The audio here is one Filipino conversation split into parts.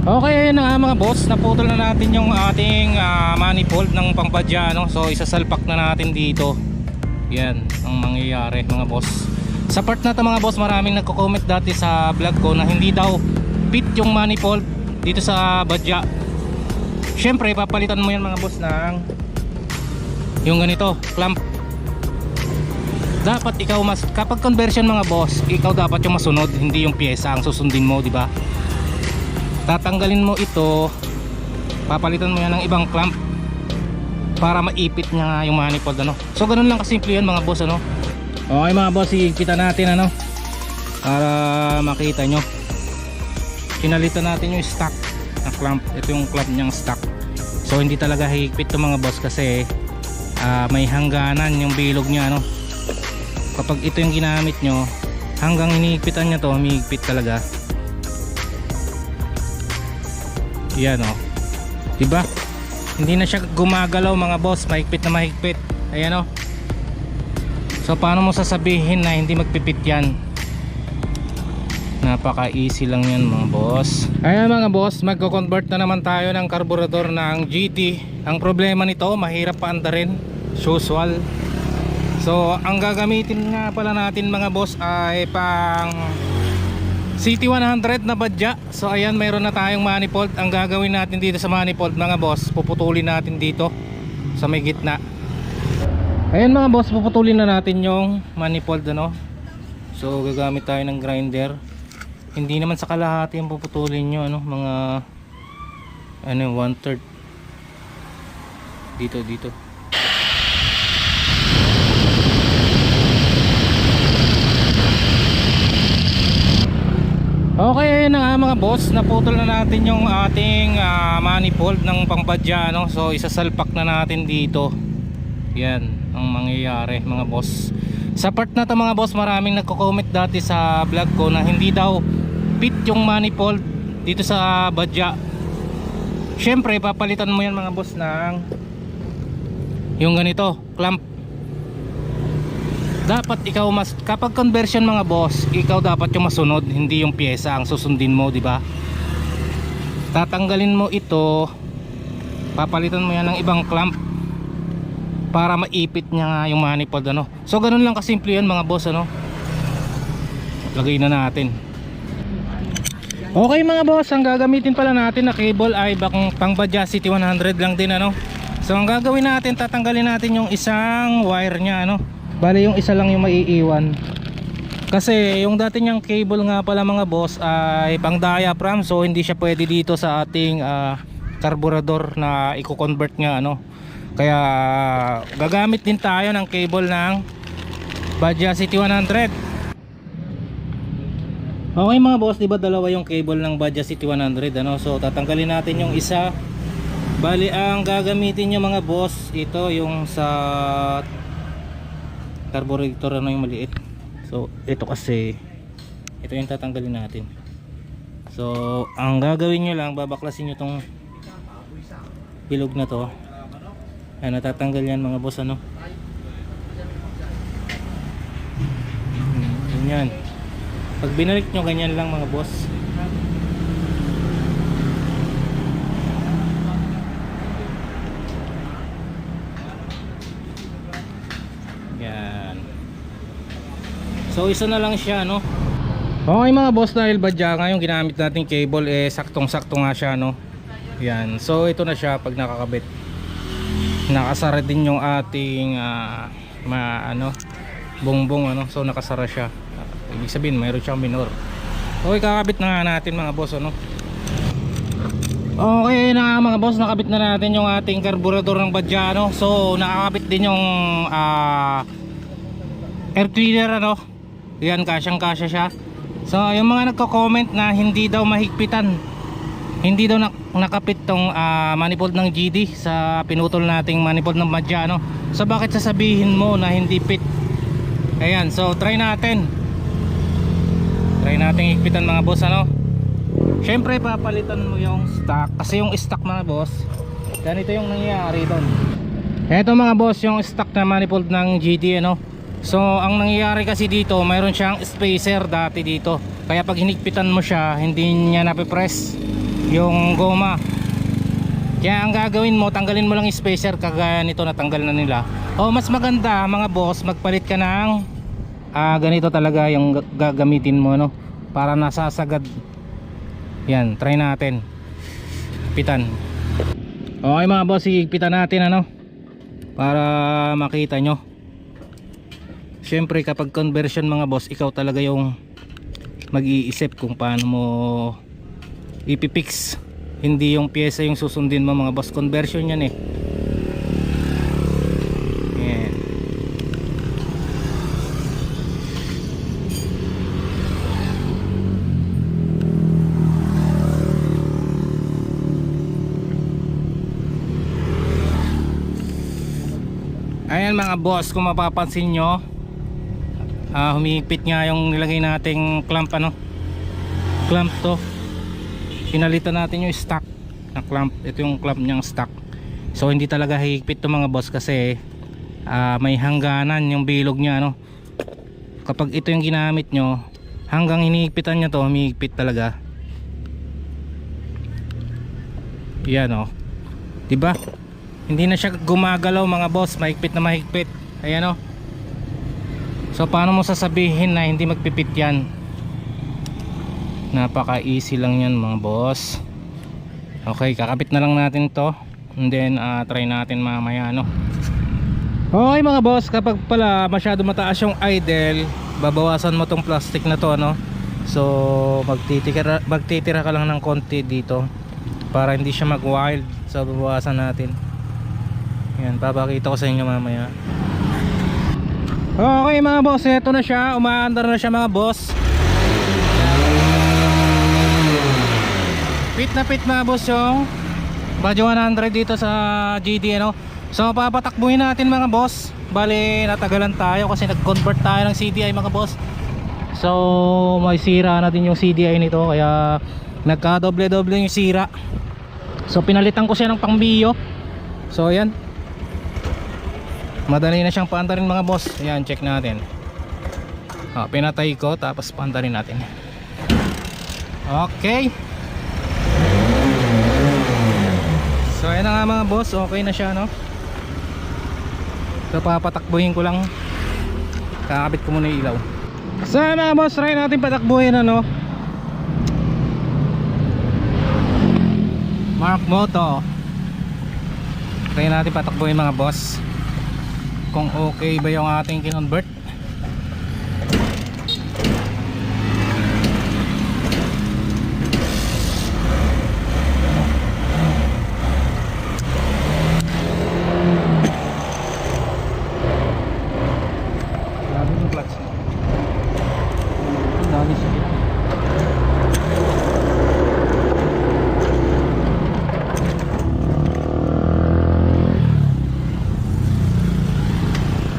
Okay, ayun na nga mga boss, naputol na natin yung ating ah, manifold ng pangpadya no? So isasalpak na natin dito. Yan ang mangyayari mga boss. Sa part na to mga boss, maraming nagko-comment dati sa vlog ko na hindi daw fit yung manifold dito sa badya. Syempre, papalitan mo yan mga boss ng yung ganito, clamp. Dapat ikaw mas kapag conversion mga boss, ikaw dapat yung masunod, hindi yung pyesa ang susundin mo, di ba? Tatanggalin mo ito. Papalitan mo yan ng ibang clamp para maipit niya nga yung manifold ano. So ganun lang kasimple yan mga boss ano. Okay mga boss ipitan natin ano para makita nyo. Pinalitan natin yung stock na clamp. Ito yung clamp niyang stock. So hindi talaga higpit to mga boss kasi ah, may hangganan yung bilog niya ano. Kapag ito yung ginamit nyo hanggang hinihigpitan niya to humihigpit talaga yan o diba? Hindi na siya gumagalaw mga boss. Mahigpit na mahigpit. Ayan o so paano mo sasabihin na hindi magpipit yan? Napaka easy lang yan mga boss. Ayan mga boss. Magko-convert na naman tayo ng karburador ng GT ang problema nito mahirap paandarin usual. So ang gagamitin nga pala natin mga boss ay pang City 100 na badya. So ayan mayroon na tayong manifold. Ang gagawin natin dito sa manifold mga boss Puputulin natin dito Sa may gitna. Ayan mga boss puputulin na natin yung manifold ano? So gagamit tayo ng grinder. Hindi naman sa kalahati yung puputulin nyo ano? Mga Ano one third Dito dito Okay, ayun na nga mga boss, naputol na natin yung ating ah, manifold ng pangpadya no? So isasalpak na natin dito. Yan ang mangyayari mga boss. Sa part na to mga boss, maraming nagko-comment dati sa vlog ko na hindi daw fit yung manifold dito sa badya. Syempre, papalitan mo yan mga boss ng yung ganito, clamp dapat ikaw mas kapag conversion mga boss ikaw dapat yung masunod hindi yung pyesa ang susundin mo di ba? Tatanggalin mo ito papalitan mo yan ng ibang clamp para maipit niya nga yung manifold ano? So ganun lang kasimple yan mga boss ano? Lagay na natin. Okay mga boss ang gagamitin pala natin na cable ay bakong pang Badya City 100 lang din ano? So ang gagawin natin tatanggalin natin yung isang wire nya ano Bali yung isa lang yung maiiwan. Kasi yung dati niyang cable nga pala mga boss ay pang diaphragm so hindi siya pwede dito sa ating ah, carburetor na i-convert nga ano. Kaya gagamit din tayo ng cable ng Badja City 100. Okay mga boss, 'di ba dalawa yung cable ng Badja City 100 ano? So tatanggalin natin yung isa. Bali ang gagamitin niyo mga boss, ito yung sa carburetor ano yung maliit. So ito kasi ito yung tatanggalin natin. So ang gagawin nyo lang babaklasin nyo tong bilog na to. Ay natatanggal yan mga boss ano? Hmm, ganyan pag binalik nyo ganyan lang mga boss Yan. So isa na lang siya no. Okay mga boss dahil badya nga ginamit nating cable eh saktong sakto nga siya no. Yan. So ito na siya pag nakakabit. Nakasara din yung ating ah, ma ano bongbong ano. So nakasara siya. Ah, ibig sabihin mayroon siyang minor. Okay kakabit na nga natin mga boss ano. Okay na mga boss, nakabit na natin yung ating carburetor ng Badjano. So, nakakabit din yung ah, air cleaner ano. Yan, kasyang kasya siya. So, yung mga nagko-comment na hindi daw mahigpitan. Hindi daw nak nakapit tong ah, manifold ng GD sa pinutol nating manifold ng Badjano. So, bakit sasabihin mo na hindi fit? Ayan, so try natin. Try natin higpitan mga boss ano. Siyempre papalitan mo yung stock kasi yung stock mga boss ganito yung nangyayari doon eto mga boss yung stock na manifold ng GD ano so ang nangyayari kasi dito mayroon siyang spacer dati dito. Kaya pag hinigpitan mo siya hindi niya napipress yung goma. Kaya ang gagawin mo tanggalin mo lang yung spacer kagaya nito natanggal na nila. O mas maganda mga boss magpalit ka ng ah, ganito talaga yung ga- gagamitin mo no? Para nasasagad. Yan try natin. Pitan okay mga boss higpitan natin ano? Para makita nyo syempre kapag conversion mga boss ikaw talaga yung mag-iisip kung paano mo ipipix. Hindi yung pyesa yung susundin mo mga boss. Conversion yan eh. Yan ayan mga boss kung mapapansin nyo ah humipit nga yung nilagay nating clamp ano? Clamp to. Pinalitan natin yung stock na clamp. Ito yung clamp niyang stock. So hindi talaga higpit to mga boss kasi ah, may hangganan yung bilog niya ano? Kapag ito yung ginamit nyo hanggang hinihigpitan nyo to humihigpit talaga. Yan oh. Diba? Hindi na siya gumagalaw mga boss. Mahigpit na mahigpit. Ayan oh So paano mo sasabihin na hindi magpipit yan? Napaka easy lang yan mga boss. Okay, kakapit na lang natin to. And then ah, try natin mamaya no. Okay mga boss, kapag pala masyado mataas yung idle, babawasan mo tong plastic na to no. So magtitira magtitira ka lang ng konti dito para hindi siya mag-wild. So babawasan natin. Yan, papakita ko sa inyo mamaya. Okay mga boss, eto na siya. Umaandar na siya mga boss. Pit na pit mga boss yung Badyo 100 dito sa GD ano. So papatakbuhin natin mga boss. Bali natagalan tayo kasi nag-convert tayo ng CDI mga boss. So may sira na din yung CDI nito kaya nagka doble doble yung sira. So pinalitan ko siya ng pangbiyo. So ayan madali na siyang paantarin mga boss. Ayan check natin. Ah, pinatay ko tapos paantarin natin. Okay. So ayan na nga mga boss. Okay na siya no? So papatakbuhin ko lang. Kakabit ko muna yung ilaw. So ayan mga boss. Try natin patakbuhin ano? Mark Moto. Try natin patakbuhin mga boss kung okay ba yung ating kinonvert grabe yung clutch mo ang dami siya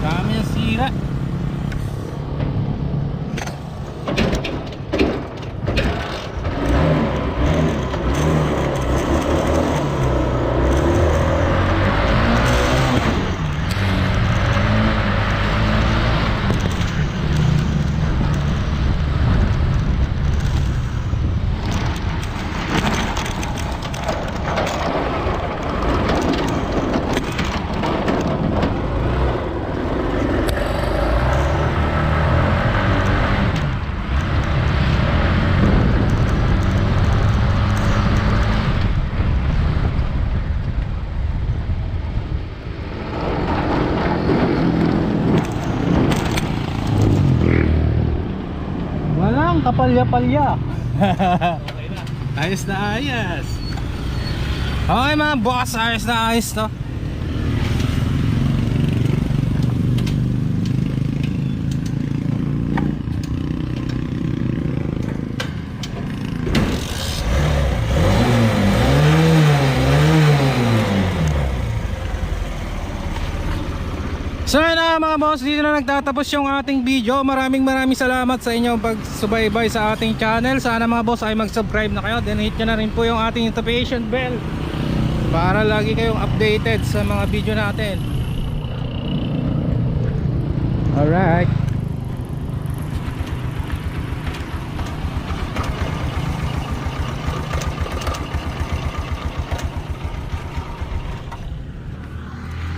dami yung sira walang kapalya-palya. Ayos na ayos. Okay mga boss ayos na ayos to So yun boss, dito na nagtatapos yung ating video. Maraming maraming salamat sa inyong pagsubaybay sa ating channel. Sana mga boss ay mag-subscribe na kayo. Then hit nyo na rin po yung ating notification bell para lagi kayong updated sa mga video natin. Alright.